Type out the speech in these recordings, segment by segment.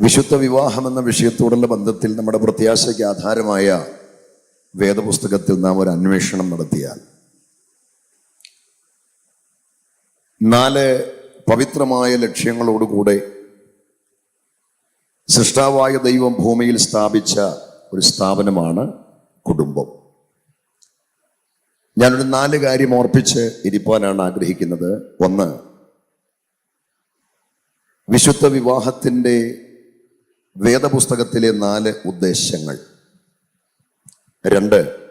വിശുദ്ധ വിവാഹം എന്ന വിഷയത്തോടുള്ള ബന്ധത്തിൽ നമ്മുടെ പ്രത്യാശയ്ക്ക് ആധാരമായ വേദപുസ്തകത്തിൽ നാം ഒരു അന്വേഷണം നടത്തിയാൽ. നാല് പവിത്രമായ ലക്ഷ്യങ്ങളോടുകൂടെ സൃഷ്ടാവായ ദൈവം ഭൂമിയിൽ സ്ഥാപിച്ച ഒരു സ്ഥാപനമാണ് കുടുംബം. ഞാനൊരു നാല് കാര്യം ഓർപ്പിച്ച് ഇരിപ്പാനാണ് ആഗ്രഹിക്കുന്നത്. ഒന്ന് വിശുദ്ധ വിവാഹത്തിന്റെ വേദപുസ്തകത്തിലെ നാല് ഉദ്ദേശങ്ങൾ. രണ്ട്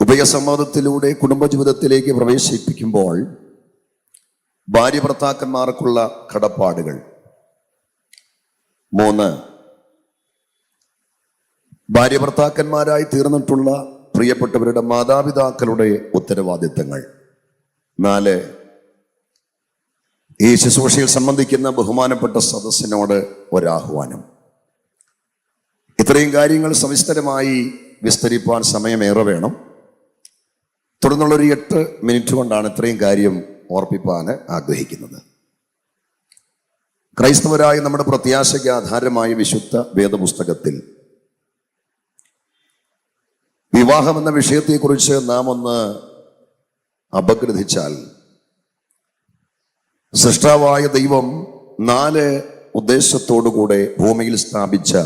ഉഭയസമ്മതത്തിലൂടെ കുടുംബജീവിതത്തിലേക്ക് പ്രവേശിപ്പിക്കുമ്പോൾ ഭാര്യ ഭർത്താക്കന്മാർക്കുള്ള കടപ്പാടുകൾ. മൂന്ന് ഭാര്യ ഭർത്താക്കന്മാരായി തീർന്നിട്ടുള്ള പ്രിയപ്പെട്ടവരുടെ മാതാപിതാക്കളുടെ ഉത്തരവാദിത്തങ്ങൾ. നാല് ഈ ശുശ്രൂഷയിൽ സംബന്ധിക്കുന്ന ബഹുമാനപ്പെട്ട സദസ്സിനോട് ഒരാഹ്വാനം. ഇത്രയും കാര്യങ്ങൾ സവിസ്തരമായി വിസ്തരിപ്പാൻ സമയമേറെ വേണം. തുടർന്നുള്ളൊരു എട്ട് മിനിറ്റ് കൊണ്ടാണ് ഇത്രയും കാര്യം ഓർപ്പിപ്പാൻ ആഗ്രഹിക്കുന്നത്. ക്രൈസ്തവരായ നമ്മുടെ പ്രത്യാശയ്ക്ക് ആധാരമായ വിശുദ്ധ വേദപുസ്തകത്തിൽ വിവാഹം എന്ന വിഷയത്തെക്കുറിച്ച് നാം ഒന്ന് അപഗ്രഥിച്ചാൽ സൃഷ്ടാവായ ദൈവം നാല് ഉദ്ദേശത്തോടുകൂടെ ഭൂമിയിൽ സ്ഥാപിച്ച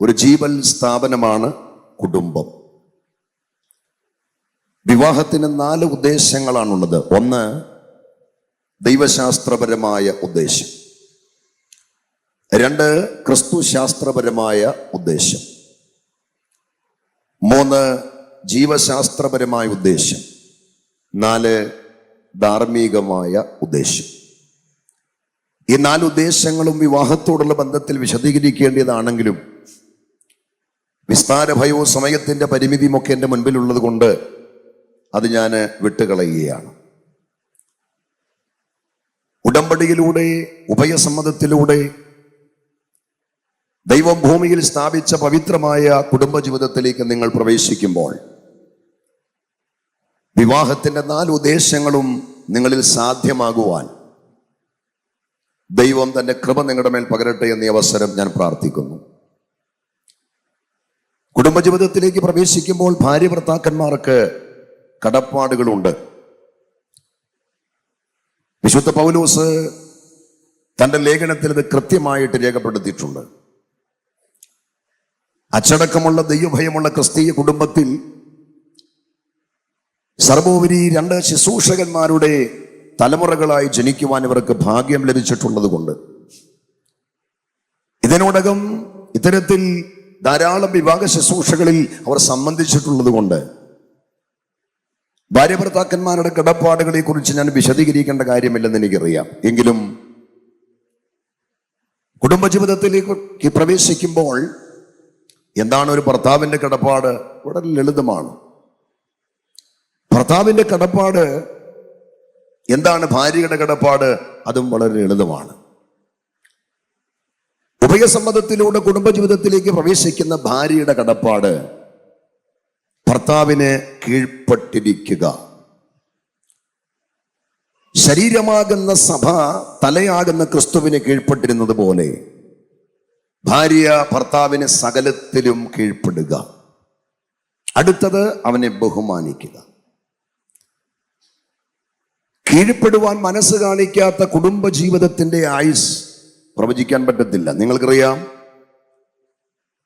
ഒരു ജീവൽ സ്ഥാപനമാണ് കുടുംബം. വിവാഹത്തിന് നാല് ഉദ്ദേശങ്ങളാണുള്ളത്. ഒന്ന് ദൈവശാസ്ത്രപരമായ ഉദ്ദേശം. രണ്ട് ക്രിസ്തു ശാസ്ത്രപരമായ ഉദ്ദേശം. മൂന്ന് ജീവശാസ്ത്രപരമായ ഉദ്ദേശം. നാല് ധാർമ്മികമായ ഉദ്ദേശം. ഈ നാല് ഉദ്ദേശങ്ങളും വിവാഹത്തോടുള്ള ബന്ധത്തിൽ വിശദീകരിക്കേണ്ടതാണെങ്കിലും വിസ്താര ഭയവും സമയത്തിന്റെ പരിമിതിയുമൊക്കെ എന്റെ മുൻപിലുള്ളത് കൊണ്ട് അത് ഞാൻ വിട്ടുകളയുകയാണ്. ഉടമ്പടിയിലൂടെ ഉഭയസമ്മതത്തിലൂടെ ദൈവം ഭൂമിയിൽ സ്ഥാപിച്ച പവിത്രമായ കുടുംബജീവിതത്തിലേക്ക് നിങ്ങൾ പ്രവേശിക്കുമ്പോൾ വിവാഹത്തിന്റെ നാല് ഉദ്ദേശങ്ങളും നിങ്ങളിൽ സാധ്യമാകുവാൻ ദൈവം തന്റെ കൃപ നിങ്ങളുടെ മേൽ പകരട്ടെ എന്നീ അവസരം ഞാൻ പ്രാർത്ഥിക്കുന്നു. കുടുംബജീവിതത്തിലേക്ക് പ്രവേശിക്കുമ്പോൾ ഭാര്യ ഭർത്താക്കന്മാർക്ക് കടപ്പാടുകളുണ്ട്. വിശുദ്ധ പൗലോസ് തന്റെ ലേഖനത്തിൽ ഇത് കൃത്യമായിട്ട് രേഖപ്പെടുത്തിയിട്ടുണ്ട്. അച്ചടക്കമുള്ള ദൈവഭയമുള്ള ക്രിസ്തീയ കുടുംബത്തിൽ സർവോപരി രണ്ട് ശുശ്രൂഷകന്മാരുടെ തലമുറകളായി ജനിക്കുവാൻ ഇവർക്ക് ഭാഗ്യം ലഭിച്ചിട്ടുള്ളത് കൊണ്ട് ഇതിനോടകം ഇത്തരത്തിൽ ധാരാളം വിവാഹ ശുശ്രൂഷകളിൽ അവർ സംബന്ധിച്ചിട്ടുള്ളത് കൊണ്ട് ഭാര്യ ഭർത്താക്കന്മാരുടെ കിടപ്പാടുകളെ കുറിച്ച് ഞാൻ വിശദീകരിക്കേണ്ട കാര്യമില്ലെന്ന് എനിക്കറിയാം. എങ്കിലും കുടുംബജീവിതത്തിലേക്ക് പ്രവേശിക്കുമ്പോൾ എന്താണ് ഒരു ഭർത്താവിന്റെ കിടപ്പാട്? വളരെ ലളിതമാണ്. ഭർത്താവിന്റെ കടപ്പാട് എന്താണ് ഭാര്യയുടെ കടപ്പാട്? അതും വളരെ ലളിതമാണ്. ഉഭയസമ്മതത്തിലൂടെ കുടുംബജീവിതത്തിലേക്ക് പ്രവേശിക്കുന്ന ഭാര്യയുടെ കടപ്പാട് ഭർത്താവിനെ കീഴ്പ്പെട്ടിരിക്കുക. ശരീരമാകുന്ന സഭ തലയാകുന്ന ക്രിസ്തുവിനെ കീഴ്പ്പെട്ടിരുന്നത് പോലെ ഭാര്യ ഭർത്താവിന് സകലത്തിലും കീഴ്പ്പെടുക. അടുത്തത് അവനെ ബഹുമാനിക്കുക. കീഴ്പ്പെടുവാൻ മനസ്സ് കാണിക്കാത്ത കുടുംബ ജീവിതത്തിന്റെ ആയുസ് പ്രവചിക്കാൻ പറ്റത്തില്ല. നിങ്ങൾക്കറിയാം?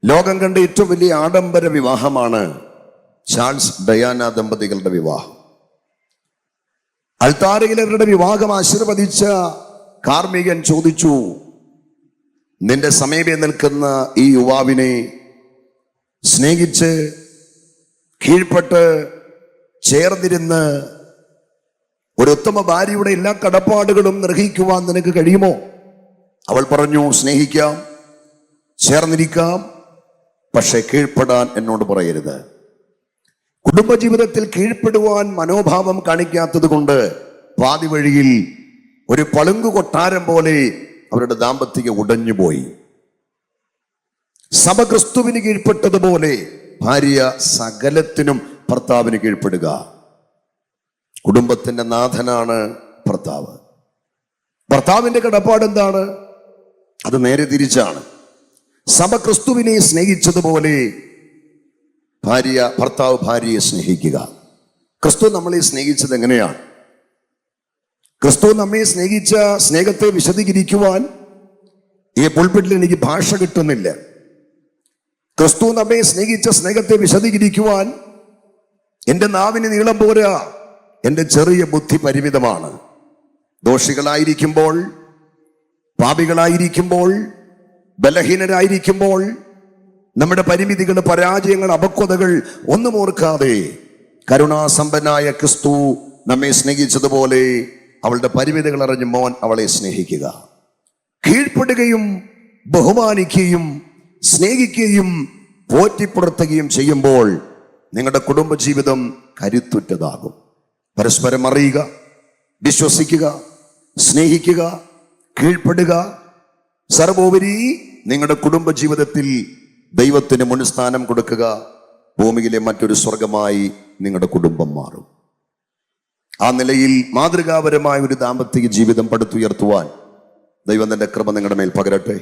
ലോകം കണ്ട ഏറ്റവും വലിയ ആഡംബര വിവാഹമാണ് ചാൾസ് ഡയാന ദമ്പതികളുടെ വിവാഹം. അൾത്താരയിൽ വിവാഹം ആശീർവദിച്ച കാർമികൻ ചോദിച്ചു നിന്റെ സമീപെ നിൽക്കുന്ന ഈ യുവാവിനെ സ്നേഹിച്ച് കീഴ്പ്പെട്ട് ചേർന്നിരുന്ന് ഒരു ഉത്തമ ഭാര്യയുടെ എല്ലാ കടപ്പാടുകളും നിർഹിക്കുവാൻ നിനക്ക് കഴിയുമോ? അവൾ പറഞ്ഞു സ്നേഹിക്കാം ചേർന്നിരിക്കാം പക്ഷെ കീഴ്പ്പെടാൻ എന്നോട് പറയരുത്. കുടുംബജീവിതത്തിൽ കീഴ്പ്പെടുവാൻ മനോഭാവം കാണിക്കാത്തത് കൊണ്ട് പാതി വഴിയിൽ ഒരു പളുങ്കു കൊട്ടാരം പോലെ അവരുടെ ദാമ്പത്യം ഉടഞ്ഞുപോയി. സഭ ക്രിസ്തുവിന് കീഴ്പ്പെട്ടതുപോലെ ഭാര്യ സകലത്തിനും ഭർത്താവിന് കീഴ്പ്പെടുക. കുടുംബത്തിന്റെ നാഥനാണ് ഭർത്താവ്. ഭർത്താവിന്റെ കടപ്പാട് എന്താണ് അത് നേരെ തിരിച്ചാണ്. സഭ ക്രിസ്തുവിനെ സ്നേഹിച്ചതുപോലെ ഭാര്യ ഭർത്താവ് ഭാര്യയെ സ്നേഹിക്കുക. ക്രിസ്തു നമ്മളെ സ്നേഹിച്ചത് എങ്ങനെയാണ്? ക്രിസ്തു നമ്മെ സ്നേഹിച്ച സ്നേഹത്തെ വിശദീകരിക്കുവാൻ ഈ പുൾപിട്ടിൽ എനിക്ക് ഭാഷ കിട്ടുന്നില്ല. ക്രിസ്തു നമ്മെ സ്നേഹിച്ച സ്നേഹത്തെ വിശദീകരിക്കുവാൻ എന്റെ നാവിന് നീളം പോരാ. എന്റെ ചെറിയ ബുദ്ധി പരിമിതമാണ്. ദോഷികളായിരിക്കുമ്പോൾ പാപികളായിരിക്കുമ്പോൾ ബലഹീനരായിരിക്കുമ്പോൾ നമ്മുടെ പരിമിതികൾ പരാജയങ്ങൾ അപക്വതകൾ ഒന്നും ഓർക്കാതെ കരുണാസമ്പന്നായ ക്രിസ്തു നമ്മെ സ്നേഹിച്ചതുപോലെ അവളുടെ പരിമിതികൾ അറിഞ്ഞ് മോൻ അവളെ സ്നേഹിക്കുക. കീഴ്പ്പെടുകയും ബഹുമാനിക്കുകയും സ്നേഹിക്കുകയും പോറ്റിപ്പുറത്തുകയും ചെയ്യുമ്പോൾ നിങ്ങളുടെ കുടുംബജീവിതം കരുത്തുറ്റതാകും. പരസ്പരം അറിയുക വിശ്വസിക്കുക സ്നേഹിക്കുക കീഴ്പ്പെടുക. സർവോപരി നിങ്ങളുടെ കുടുംബ ജീവിതത്തിൽ ദൈവത്തിന് മുൻസ്ഥാനം കൊടുക്കുക. ഭൂമിയിലെ മറ്റൊരു സ്വർഗമായി നിങ്ങളുടെ കുടുംബം മാറും. ആ നിലയിൽ മാതൃകാപരമായ ഒരു ദാമ്പത്യ ജീവിതം പടുത്തുയർത്തുവാൻ ദൈവം തന്റെ കൃപ നിങ്ങളുടെ മേൽ പകരട്ടെ.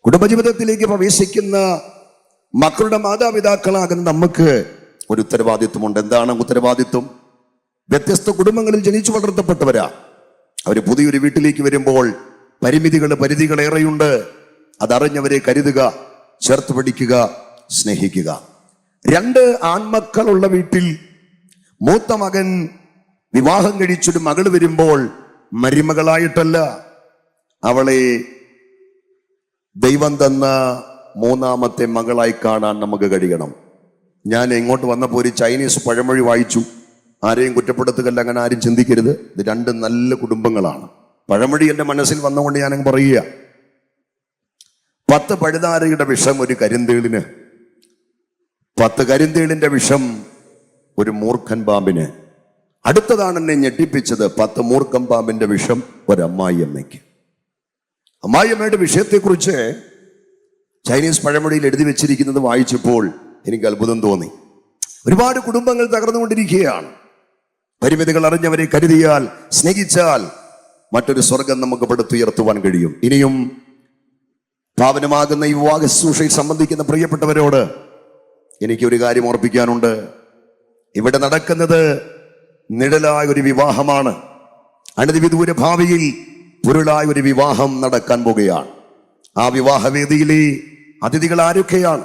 കുടുംബജീവിതത്തിലേക്ക് പ്രവേശിക്കുന്ന മക്കളുടെ മാതാപിതാക്കളാകുന്ന നമുക്ക് ഒരു ഉത്തരവാദിത്വമുണ്ട്. എന്താണ് ഉത്തരവാദിത്വം? വ്യത്യസ്ത കുടുംബങ്ങളിൽ ജനിച്ചു വളർത്തപ്പെട്ടവരാ. അവർ പുതിയൊരു വീട്ടിലേക്ക് വരുമ്പോൾ പരിമിതികൾ പരിധികൾ ഏറെയുണ്ട്. അതറിഞ്ഞവരെ കരുതുക ചേർത്ത് പഠിക്കുക സ്നേഹിക്കുക. രണ്ട് ആൺമക്കളുള്ള വീട്ടിൽ മൂത്ത മകൻ വിവാഹം കഴിച്ചൊരു മകൾ വരുമ്പോൾ മരുമകളായിട്ടല്ല. അവളെ ദൈവം തന്ന മൂന്നാമത്തെ മകളായി കാണാൻ നമുക്ക് കഴിയണം. ഞാൻ ഇങ്ങോട്ട് വന്നപ്പോൾ ഒരു ചൈനീസ് പഴമൊഴി വായിച്ചു. ആരെയും കുറ്റപ്പെടുത്തുകല്ല അങ്ങനെ ആരും ചിന്തിക്കരുത്. ഇത് രണ്ട് നല്ല കുടുംബങ്ങളാണ്. പഴമൊഴി എന്റെ മനസ്സിൽ വന്നുകൊണ്ട് ഞാനങ്ങ് പറയുക. പത്ത് പഴുതാരയുടെ വിഷം ഒരു കരിന്തേളിന്. പത്ത് കരിന്തേളിന്റെ വിഷം ഒരു മൂർഖൻ പാമ്പിന്. അടുത്തതാണ് എന്നെ ഞെട്ടിപ്പിച്ചത്. പത്ത് മൂർഖൻ പാമ്പിന്റെ വിഷം ഒരമ്മായി അമ്മയ്ക്ക്. അമ്മായി അമ്മയുടെ വിഷയത്തെക്കുറിച്ച് ചൈനീസ് പഴമൊഴിയിൽ എഴുതി വെച്ചിരിക്കുന്നത് വായിച്ചപ്പോൾ എനിക്ക് അത്ഭുതം തോന്നി. ഒരുപാട് കുടുംബങ്ങൾ തകർന്നുകൊണ്ടിരിക്കുകയാണ്. പരിമിതികൾ അറിഞ്ഞവരെ കരുതിയാൽ സ്നേഹിച്ചാൽ മറ്റൊരു സ്വർഗം നമുക്ക് പടുത്തുയർത്തുവാൻ കഴിയും. ഇനിയും പാവനമാകുന്ന ഈ വിവാഹ ശുശ്രൂഷയിൽ സംബന്ധിക്കുന്ന പ്രിയപ്പെട്ടവരോട് എനിക്കൊരു കാര്യം ഓർപ്പിക്കാനുണ്ട്. ഇവിടെ നടക്കുന്നത് നിഴലായ ഒരു വിവാഹമാണ്. അനധിവിദൂര ഭാവിയിൽ പൊരുളായ ഒരു വിവാഹം നടക്കാൻ പോകുകയാണ്. ആ വിവാഹവേദിയിലെ അതിഥികൾ ആരൊക്കെയാണ്?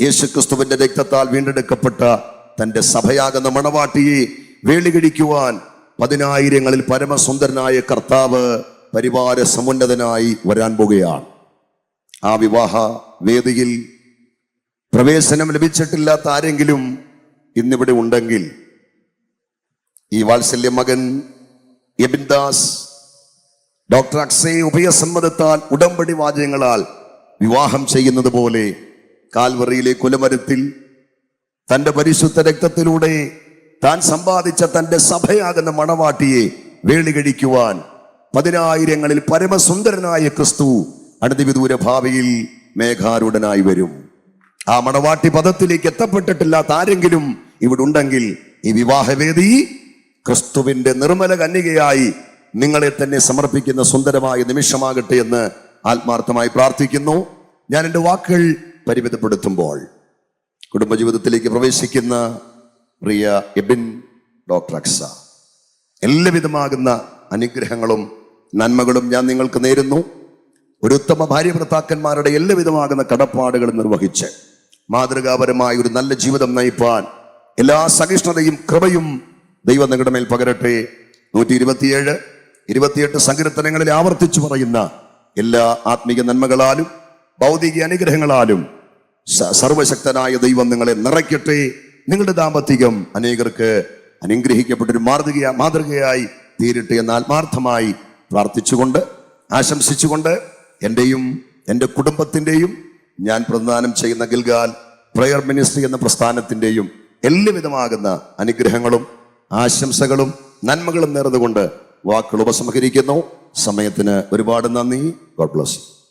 യേശുക്രിസ്തുവിന്റെ രക്തത്താൽ വീണ്ടെടുക്കപ്പെട്ട തന്റെ സഭയാകുന്ന മണവാട്ടിയെ വേളികഴിക്കുവാൻ പതിനായിരങ്ങളിൽ പരമസുന്ദരനായ കർത്താവ് പരിവാര സമുന്നതനായി വരാൻ പോകുകയാണ്. ആ വിവാഹ വേദിയിൽ പ്രവേശനം ലഭിച്ചിട്ടില്ലാത്ത ആരെങ്കിലും ഇന്നിവിടെ ഉണ്ടെങ്കിൽ ഈ വാത്സല്യ മകൻ എബിൻദാസ് ഡോക്ടർ അക്സേ ഉഭയസമ്മതത്താൽ ഉടമ്പടി വാചകങ്ങളാൽ വിവാഹം ചെയ്യുന്നത് പോലെ കാൽവറിയിലെ കുലമരത്തിൽ തന്റെ പരിശുദ്ധ രക്തത്തിലൂടെ താൻ സമ്പാദിച്ച തന്റെ സഭയാകുന്ന മണവാട്ടിയെ വേളി കഴിക്കുവാൻ പതിനായിരങ്ങളിൽ പരമസുന്ദരനായ ക്രിസ്തു അനധിവിദൂര ഭാവിയിൽ മേഘാരൂഢനായി വരും. ആ മണവാട്ടി പദത്തിലേക്ക് എത്തപ്പെട്ടിട്ടില്ലാത്ത ആരെങ്കിലും ഇവിടെ ഉണ്ടെങ്കിൽ ഈ വിവാഹവേദി ക്രിസ്തുവിന്റെ നിർമ്മല കന്യകയായി നിങ്ങളെ തന്നെ സമർപ്പിക്കുന്ന സുന്ദരമായ നിമിഷമാകട്ടെ എന്ന് ആത്മാർത്ഥമായി പ്രാർത്ഥിക്കുന്നു. ഞാൻ എന്റെ വാക്കുകൾ പരിമിതപ്പെടുത്തുമ്പോൾ കുടുംബജീവിതത്തിലേക്ക് പ്രവേശിക്കുന്ന പ്രിയ എബിൻ ഡോക്ടർ അക്സ. എല്ലാവിധമാകുന്ന അനുഗ്രഹങ്ങളും നന്മകളും ഞാൻ നിങ്ങൾക്ക് നേരുന്നു. ഒരു ഉത്തമ ഭാര്യ ഭർത്താക്കന്മാരുടെ എല്ലാവിധമാകുന്ന കടപ്പാടുകളും നിർവഹിച്ച് മാതൃകാപരമായ ഒരു നല്ല ജീവിതം നയിപ്പാൻ എല്ലാ സഹിഷ്ണുതയും കൃപയും ദൈവം നിങ്ങളുടെ മേൽ പകരട്ടെ. നൂറ്റി ഇരുപത്തിയേഴ് ഇരുപത്തിയെട്ട് സങ്കീർത്തനങ്ങളിൽ ആവർത്തിച്ചു പറയുന്ന എല്ലാ ആത്മീക നന്മകളാലും ഭൗതിക അനുഗ്രഹങ്ങളാലും സർവശക്തനായ ദൈവം നിങ്ങളെ നിറയ്ക്കട്ടെ. നിങ്ങളുടെ ദാമ്പത്തികം അനേകർക്ക് അനുഗ്രഹിക്കപ്പെട്ടൊരു മാതൃക മാതൃകയായി തീരട്ടെ എന്ന് ആത്മാർത്ഥമായി പ്രാർത്ഥിച്ചുകൊണ്ട് ആശംസിച്ചുകൊണ്ട് എന്റെയും എന്റെ കുടുംബത്തിന്റെയും ഞാൻ പ്രദാനം ചെയ്യുന്ന ഗിൽഗാൽ പ്രയർ മിനിസ്ട്രി എന്ന പ്രസ്ഥാനത്തിന്റെയും എല്ലാവിധമാകുന്ന അനുഗ്രഹങ്ങളും ആശംസകളും നന്മകളും നേർന്നുകൊണ്ട് വാക്കുകൾ ഉപസംഹരിക്കുന്നു. സമയത്തിന് ഒരുപാട് നന്ദി. God bless